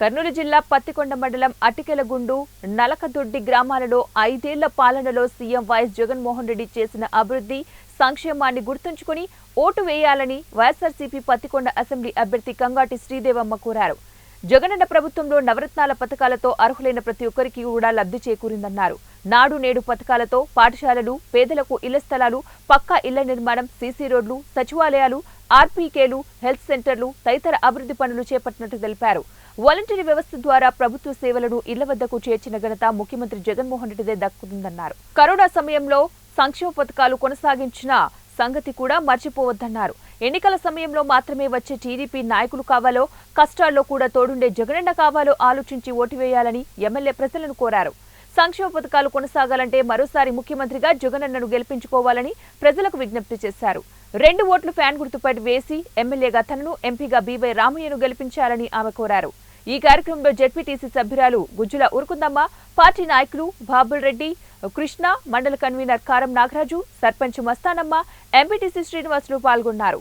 కర్నూలు జిల్లా పత్తికొండ మండలం అటికెలగుండు నలకదొడ్డి గ్రామాలలో ఐదేళ్ళ పాలనలో సీఎం వైఎస్ జగన్మోహన్ రెడ్డి చేసిన అభివృద్ధి సంక్షేమాన్ని గుర్తుంచుకుని ఓటు వేయాలని వైఎస్ఆర్సీపీ పత్తికొండ అసెంబ్లీ అభ్యర్థి కంగాటి శ్రీదేవమ్మ కోరారు. జగనన్న ప్రభుత్వంలో నవరత్నాల పథకాలతో అర్హులైన ప్రతి ఒక్కరికి కూడా లబ్ధి చేకూరిందన్నారు. నాడు నేడు పథకాలతో పాఠశాలలు పేదలకు ఇళ్ళ స్థలాలు పక్కా ఇళ్ళ నిర్మాణం సీసీ రోడ్లు సచివాలయాలు ఆర్పీకేలు హెల్త్ సెంటర్లు తదితర అభివృద్ధి పనులు చేపట్టినట్టు తెలిపారు. వాలంటీర్ వ్యవస్థ ద్వారా ప్రభుత్వ సేవలను ఇళ్ళ వద్దకు చేర్చిన ఘనత ముఖ్యమంత్రి జగన్మోహన్ రెడ్డిదే దక్కుతుందన్నారు. కరోనా సమయంలో సంక్షేమ పథకాలు కొనసాగించిన సంగతి కూడా మర్చిపోవద్దన్నారు. ఎన్నికల సమయంలో మాత్రమే వచ్చే టీడీపీ నాయకులు కావాలో కష్టాల్లో కూడా తోడుండే జగనన్న కావాలో ఆలోచించి ఓటు వేయాలని ఎమ్మెల్యే ప్రజలను కోరారు. సంక్షేమ పథకాలు కొనసాగాలంటే మరోసారి ముఖ్యమంత్రిగా జగనన్నను గెలిపించుకోవాలని ప్రజలకు విజ్ఞప్తి చేశారు. రెండు ఓట్లు ఫ్యాన్ గుర్తుపై వేసి ఎమ్మెల్యేగా తనను ఎంపీగా బీవై రామయ్యను గెలిపించాలని ఆమె కోరారు. ఈ కార్యక్రమంలో జెడ్పీటీసీ సభ్యురాలు గుజ్జుల ఉరుకుందమ్మ పార్టీ నాయకులు బాబుల్ రెడ్డి కృష్ణ మండల కన్వీనర్ కారం నాగరాజు సర్పంచ్ మస్తానమ్మ ఎంపీటీసీ శ్రీనివాసులు పాల్గొన్నారు.